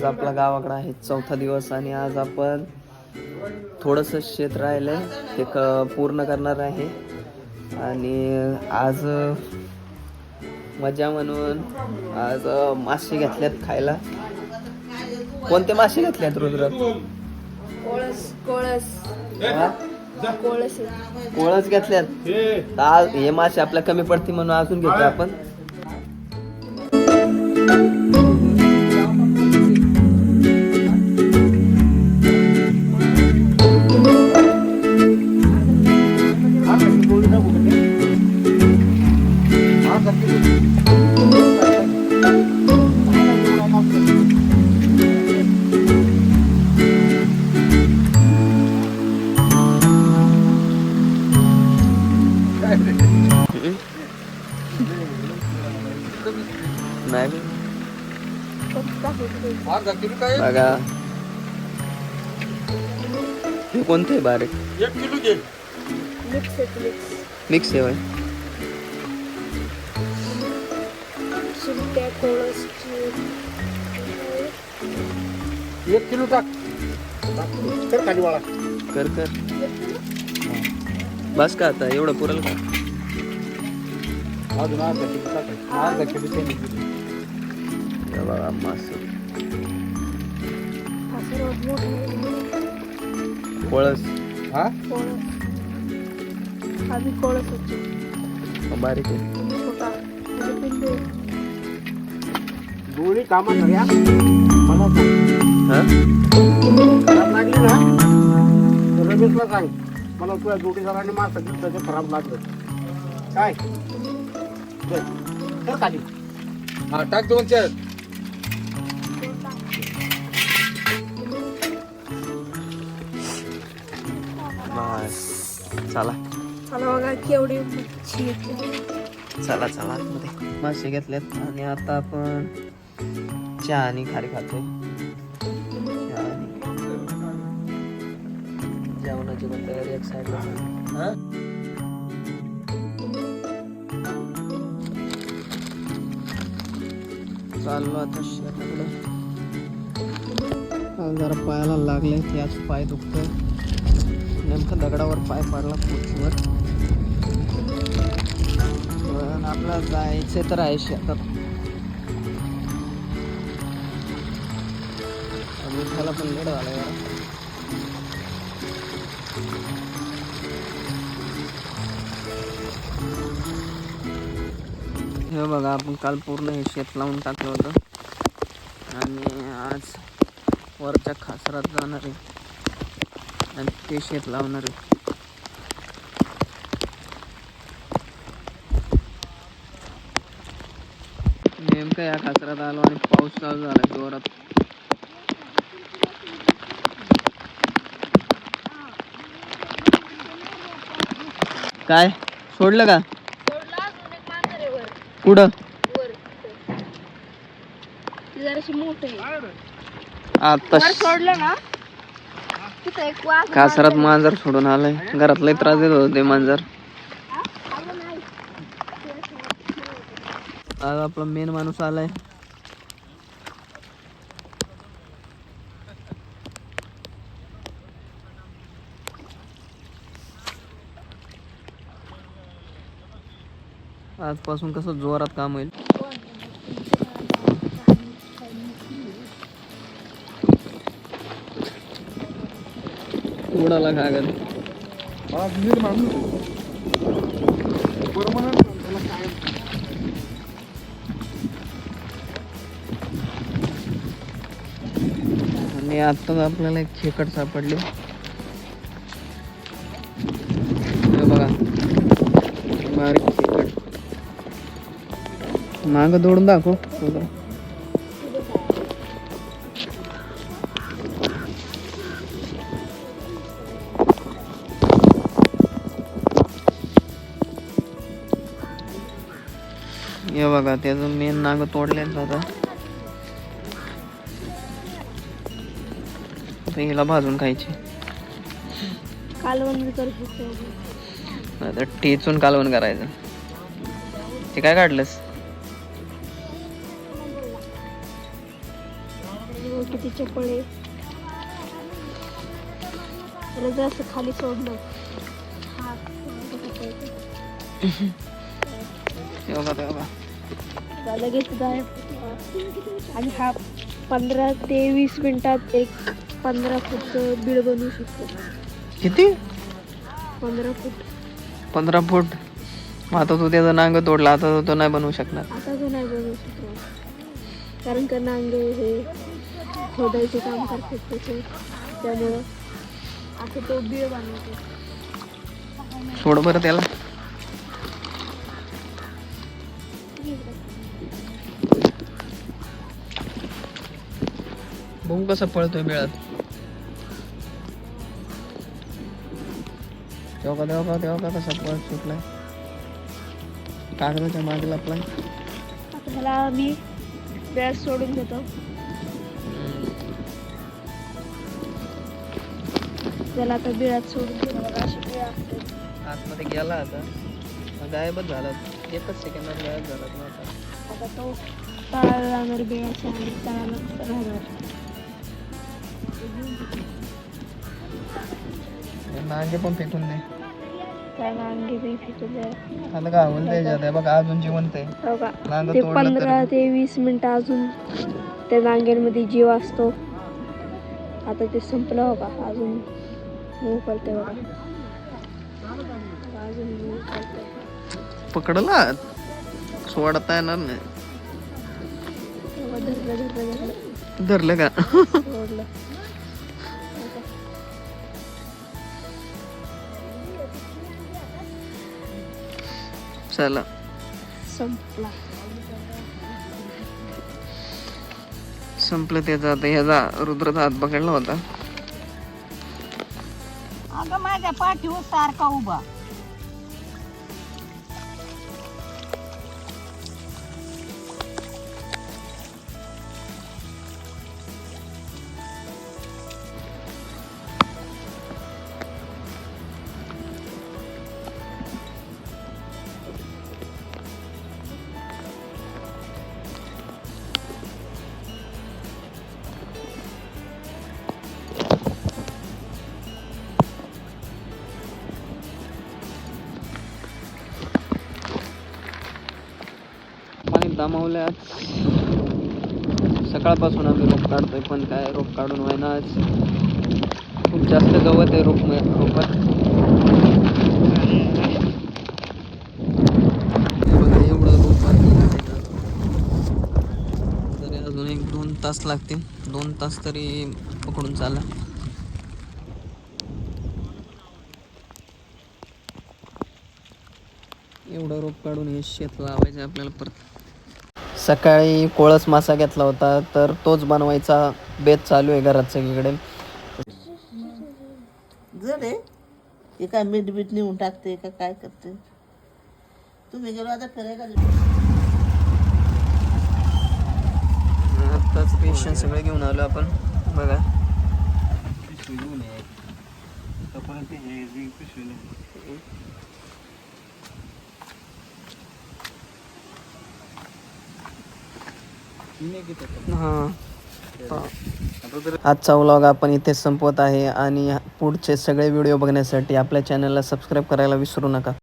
आज आपला गावाकडं आहे चौथा दिवस आणि आज आपण थोडंसं शेत राहिलंय. ते क पूर्ण करणार आहे. आणि आज मजा म्हणून आज मासे घेतल्यात खायला. कोणते मासे घेतल्यात रुद्र कोळस कोळस. घेतल्यात. आज हे मासे आपल्या कमी पडतील म्हणून अजून घेतो आपण. बघा. हे कोणते आहे बारीक? एक किलो घे. मिक्स आहे एक किलो टाक. कर खाली वाळा कर कर. बस का आता? एवढं पुरल का? अजून अर्धा किलो टाक. अर्धा किलो बघा मासे सर्वात मोठा कोळस. हा? कोळस. कोळस होतो. बारीक आहे. छोटा पिंडू. दोन्ही कामात झाल्या मला सांग. हा? खराब लागली ना? तर रमेशला सांग. मला तुझ्या जोडीदाराने मार सगळं त्याचं खराब लागलं. काय? चल, कर खाली. हा टाक दोन चार. चला. मला बघा केवढी मच्छी येते चला चला. आतमध्ये मासे घेतलेत. आणि आता आपण चहा आणि खारी खातोय आणि जेवणाची पण तयारी एक साईडला हा? चाललो आता शेताकडे. आज जरा पायाला लागले त्याच पाय दुखतोय. नेमकं दगडावर पाय पाडला पुढच्यावर पण आपला जायचे तर आहे शेतात विठ्ठला पण लेट झाला यार हे बघा आपण काल पूर्ण हे शेत लावून टाकलं होतं. आणि आज वरच्या खासरात जाणार आहे. आणि ते शेत लावणार आहे. नेमकं या खासरात आलो आणि पाऊस चालू झाला जोरात. काय? सोडलं का? कुठं? आता सोडलं ना? कासरात मांजर सोडून आलंय. घरात लय त्रास देत होते ते मांजर. आज आपला मेन माणूस आलाय. आजपासून कसं जोरात काम होईल. उडाला कागद आज माणूस त्याला काय आणि आता आपल्याला एक खेकड सापडले. हे बघा. बारीक खेकड माग दोडून दाखव. बघा त्याचं मेन नाग तोडले आता हिला भाजून खायची. कालवण टेचून कालवण करायचं. ते काय काढलंस? किती आहे असं खाली सोडलं. लगेच गायब आणि हा पंधरा ते वीस मिनिटात एक पंधरा फूट बीड बनवू शकतो. किती? पंधरा फूट. पंधरा फूट? मग आता तू त्याचं नांग तोडला आता तो नाही बनवू शकणार. आता तो नाही बनवू शकणार. कारण का नांगे हे खोदायचे काम करतात त्याचे. त्यामुळं आता तो बीळ बनवतो. सोड बरं त्याला. बघू कसा पळतोय बिळात तेव्हा तेव्हा का तेव्हा का कसा पळ सुटलाय? कागदाच्या मागे लपलाय. आता ह्याला मी वेळ सोडून देतो. त्याला आता बिळात सोडून देतो अशी बिळ असते. आतमध्ये गेला आता. गायबच झाला. एकच सेकंदात गायब झाला आता. तो तळाला जाणार बिळाच्या आणि तळाला राहणार. नांगे पण फेकून दे. त्याला अंगी बी फेकून द्या आता गावल त्याच्यात? आहे बघा अजून जिवंत आहे. हो का? ते तोडलं पंधरा ते वीस मिनिटं अजून त्या नांगेमध्ये जीव असतो. आता ते संपलं हो का अजून करते बघा. अजून पकडला? सोडता येणार नाही. धरलं धरलं धरलं. धरलं का? सोडलं. चला संपला. संपलं त्याचा आता ह्याचा रुद्रचा हात पकडला होता. अगं माझ्या पाठीवर सारखा उभा. पाणी आज सकाळपासून आम्ही रोप काढतोय पण काय रोप काढून व्हायना आज खूप जास्त गवत आहे रोप रोपात. एवढं रोप तरी अजून एक दोन तास लागतील. दोन तास तरी पकडून चाला. एवढं रोप काढून हे शेत लावायचं आपल्याला परत. सकाळी कोळस मासा घेतला होता तर तोच बनवायचा बेत चालू आहे घरात सगळीकडे. जर आहे ते काय मीठ नेऊन टाकते का काय करते? तुम्ही गेलो आता फिरायला आत्ताच पेशंट सगळे घेऊन आलो आपण बघा. हां. आजचा व्लॉग आपण इथे संपवत आहे आणि पुढचे सगळे व्हिडिओ बघण्यासाठी आपल्या चॅनलला सबस्क्राईब करायला विसरू नका.